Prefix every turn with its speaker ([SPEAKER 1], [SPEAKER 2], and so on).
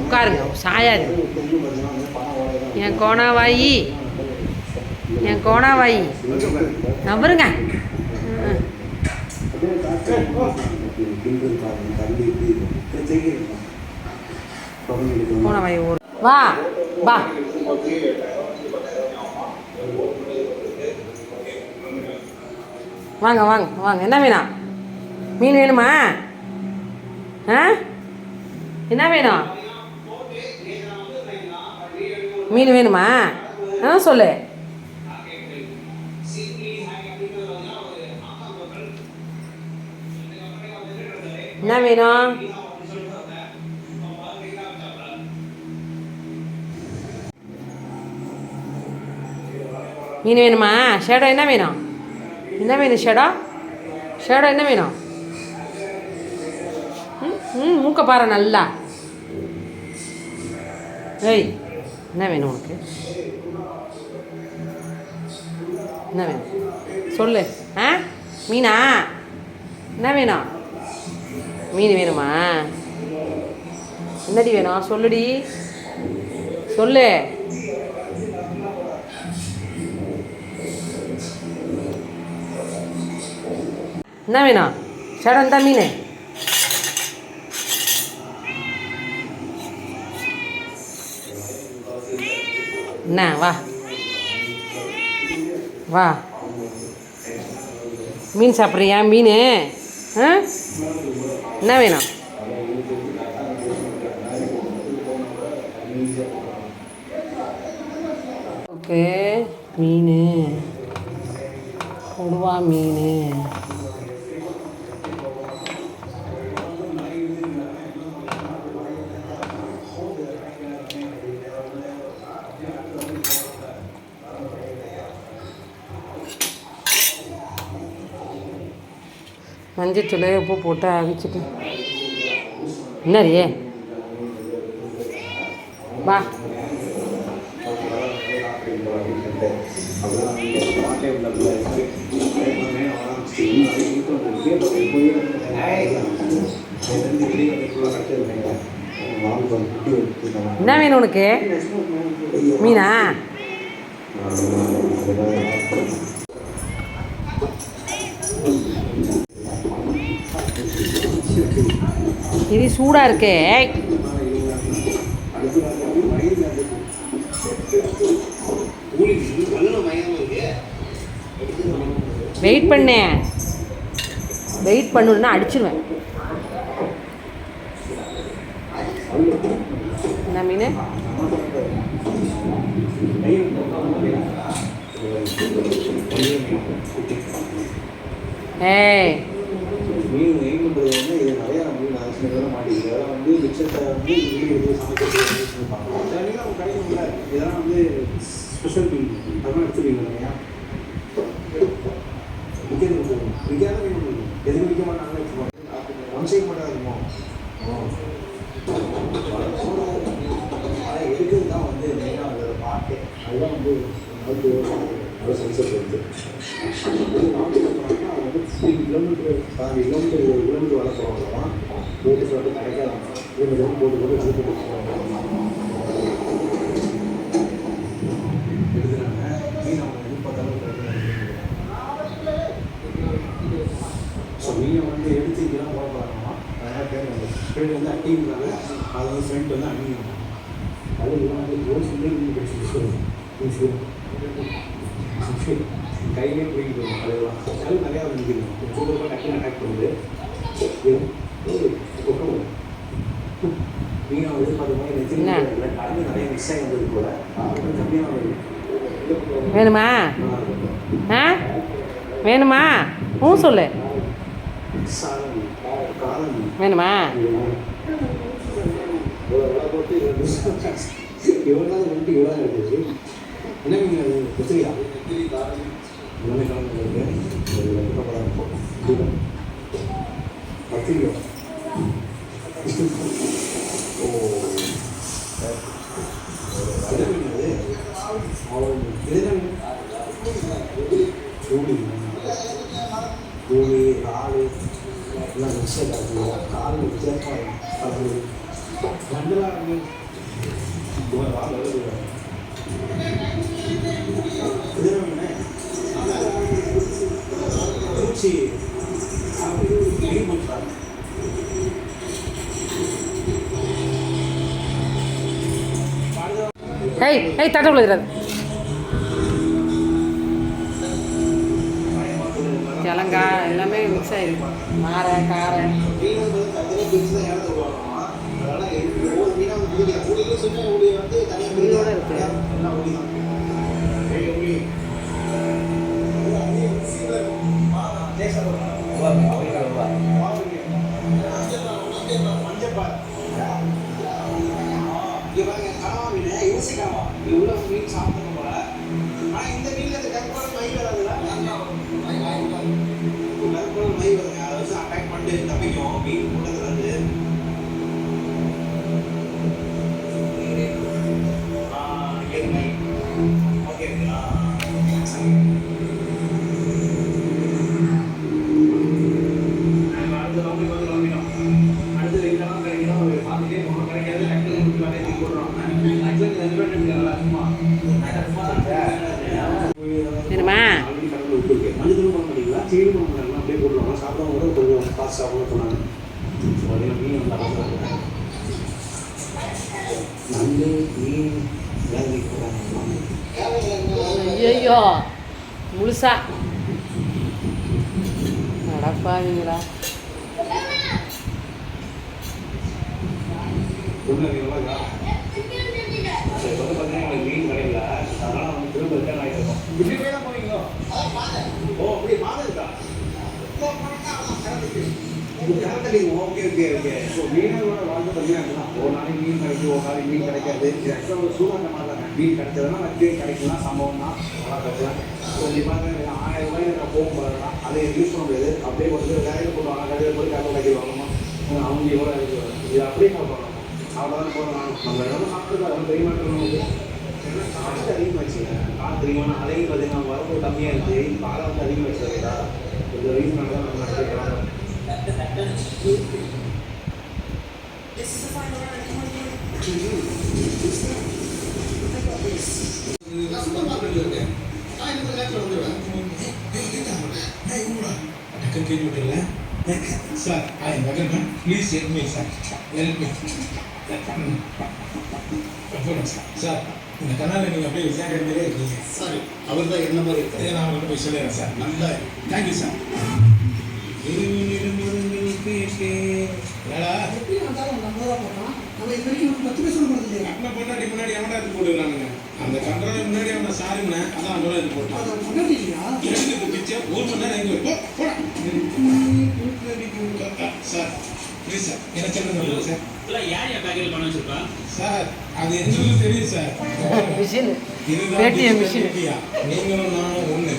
[SPEAKER 1] உட்காருங்க சாயாது என் கோணாவாயி. என் கோணாவாயி. நம்பருங்க. கோணாவாயி ஊர் வா வா. வாங்க வாங்க வாங்க. என்ன வேணும்? மீன் வேணுமா? ஆ? என்ன வேணும்? மீன் வேணுமா? ஆ சொல்லு. என்ன வேணும்? மீன் வேணுமா? ஷேடோ என்ன வேணும்? என்ன வேணும் ஷேடோ? ஷேடோ என்ன வேணும்? ம் ம் மூக்க பாரு நல்லா. ஏய் என்ன வேணும் உனக்கு? என்ன வேணும்? சொல்லு. ஆ? மீனா? என்ன வேணும்? மீன் வேணுமா? என்னடி வேணும்? சொல்லுடி. சொல்லு. என்ன வேணும்? சேடம் தான் மீன். என்ன வா வா மீன் சாப்பிட்றியா மீன் ஆ என்ன வேணும் ஓகே மீன் கொடுவா மீன் மஞ்சத்தூள் உப்பு போட்டு அவிச்சிட்டு. என்னடி வா. என்ன வேணும் உனக்கு? மீனா? இது சூடாக இருக்கே. வெயிட் பண்ணேன் வெயிட் பண்ணணும்னா அடிச்சிருவேன். என்ன மீன்? ஏய்.
[SPEAKER 2] மீன் வந்து மாட்டேங்குது அதெல்லாம் வந்து மிச்சத்தை வந்து வெளியே எடுத்து சமைக்கிறது யூஸ் அவங்க கிடைக்கும்ல இதெல்லாம் வந்து ஸ்பெஷல் மீன் அதெல்லாம் எடுத்துருவீங்க இல்லையா விற்கிறது போகும் விற்காத மீன் இருக்கும் விற்க மாட்டாங்கன்னு வச்சுக்கோங்க ஒன் சைட் மட்டும் ஆனால் எடுக்கிறது தான் வந்து மெயினாக அதோட பார்ட்டே அதுதான் வந்து நல்ல இது நாட்டு பண்ணுறாங்கன்னா அது வந்து ஃபிஃப்டீன் கிலோமீட்டர் பாதி கிலோமீட்டர் ஒரு கிலோமீட்டர் வர போகிறோம் போட்டு வந்து கிடைக்காது இவங்க வந்து போட்டு போட்டு எடுத்து எடுக்கிறாங்க மீன் அவங்க ஸோ மீனை வந்து எடுத்து இங்கெல்லாம் போட போகிறாங்களாம் அதனால் பேர் வந்து ஃப்ரெண்ட் வந்து அட்டிங்கிறாங்க அது வந்து ஃப்ரெண்ட் வந்து அட்டிங்க அது இவங்க வந்து மீன் பிடிச்சி கையிலே பிடிக்கிட்டு வரும் அதெல்லாம் அது நிறையா வந்துருக்கு சூப்பராக டக்குன்னு அட்டாக் பண்ணுது வந்து நிறைய மிஸ் அப்புறம் கம்மியாக வருது
[SPEAKER 1] வேணுமா ஆ வேணுமா ஊ சொல்லு வேணுமா
[SPEAKER 2] எவ்வளோ எவ்வளோ இருந்துச்சு என்ன மீன் உண்மைதான் ஒரு நம்பராக இருக்கும் தூரம் பத்திரிக்கை ஓ பூமி ஆளு எல்லாம் மிக்சர் ஆகும் கால் வித்தியாசம் பழகு ரெண்டுலாம் ஆளு ஆகிட்டு கால் வித்தியாசமாக கலந்து சி லீவ் சார்
[SPEAKER 1] ஏய் ஏய் தட்டை விழுதுறாது கிழங்கா எல்லாமே மிக்ஸ் ஆயிருக்கு. மாறை காரை.
[SPEAKER 2] மீன் வந்து இங்க பாருங்க கனவா மீன் இவசி கனவா? இது உள்ள மீன் சாப்பிடணும் போல. ஆனா இந்த மீன்ல இந்த கருப்பான மை வராதுல்ல? கருப்பான மை வருங்க அதை வச்சு அட்டாக் பண்ணிட்டு தப்பிக்கும். கொஞ்சம் காசு சாப்பிடணும் சொன்னாங்க ஸோ அதே மீன் நண்டு மீன் வேலை போகிறாங்க
[SPEAKER 1] ஐயோ முழுசா நடப்பாவீங்களா
[SPEAKER 2] உள்ள மீன்லாம் சரி இப்போ வந்து பார்த்தீங்கன்னா எனக்கு மீன் கிடைக்கல அதனால வந்து திரும்ப ரிட்டர்ன் ஆகிருக்கோம் இப்படி போய் தான் போவீங்களோ ஓ அப்படி மாதம் இருக்கா ஓகே ஓகே ஓகே ஸோ மீனவரோட வாழ்க்கை பார்த்தீங்கன்னா ஒரு நாளைக்கு மீன் கிடைக்கும் ஒரு நாளைக்கு மீன் கிடைக்காது. இது ஆக்சுவலாக ஒரு சூழ்நிலை மாதிரி மீன் கிடைச்சதுன்னா நட்டு கிடைக்கலாம் சம்பவம் தான். வளர்க்கலாம் ஸோ நீ பார்த்தீங்கன்னா ஆயிரம் ரூபாய் நான் போகும் போதுனா அதை யூஸ் பண்ண முடியாது? அப்படியே கொண்டு கடையில் போடுவாங்க கடையில் போய் கடை கட்டி வாங்கணும். அவங்க எவ்வளோ இது அப்படியே நான் பண்ணணும் அவ்வளோதான் போகலாம் நம்ம எவ்வளோ சாப்பிட்டு அவங்க தெரிய மாட்டோம் நமக்கு ஏன்னா காற்று அதிகமாச்சுங்க காற்று அதிகமான அலையும் பார்த்தீங்கன்னா வரப்பு கம்மியாக இருக்குது இப்போ வந்து அதிகமாச்சு இல்லையா இந்த ரீசனால தான் நம்ம நஷ்டம்
[SPEAKER 3] Sir, I am Rajan. Please help me, sir. Help me. Sir இந்த கனால நீங்க அப்படியே விசாரிக்கிறதே இருக்கீங்க.
[SPEAKER 2] சரி அவர் தான் என்ன மாதிரி
[SPEAKER 3] நான் அவங்கள்ட்ட போய் சொல்லிடுறேன் சார்
[SPEAKER 2] நல்லா
[SPEAKER 3] தேங்க்யூ சார் என்னடா?
[SPEAKER 4] எப்படி வந்தாலும் நம்ம தான் போடுறோம் நம்ம இது வரைக்கும் ஒரு பத்து பேர் சொல்ல இல்லையா?
[SPEAKER 3] அண்ணா பொண்டாட்டி முன்னாடி எவனா இது போட்டுக்கிறானுங்க. அந்த கண்ட்ரோல் முன்னாடி அவனை சாருங்க அதான் அவன் இது போட்டான்
[SPEAKER 4] அதை முன்னாடி இல்லையா?
[SPEAKER 3] எனக்கு பிச்சை? ஒரு மணி நேரம் எங்க போ போடா. சார். Please sir. என்ன சொல்லுங்க சார்?
[SPEAKER 5] இல்லை யார் என் பேக்கெட் பண்ண வச்சிருப்பா?
[SPEAKER 3] சார் அது எங்களுக்கு தெரியும் சார்?
[SPEAKER 1] மிஷின்.
[SPEAKER 3] இதுதான். நீங்களும் நானும் ஒண்ணு.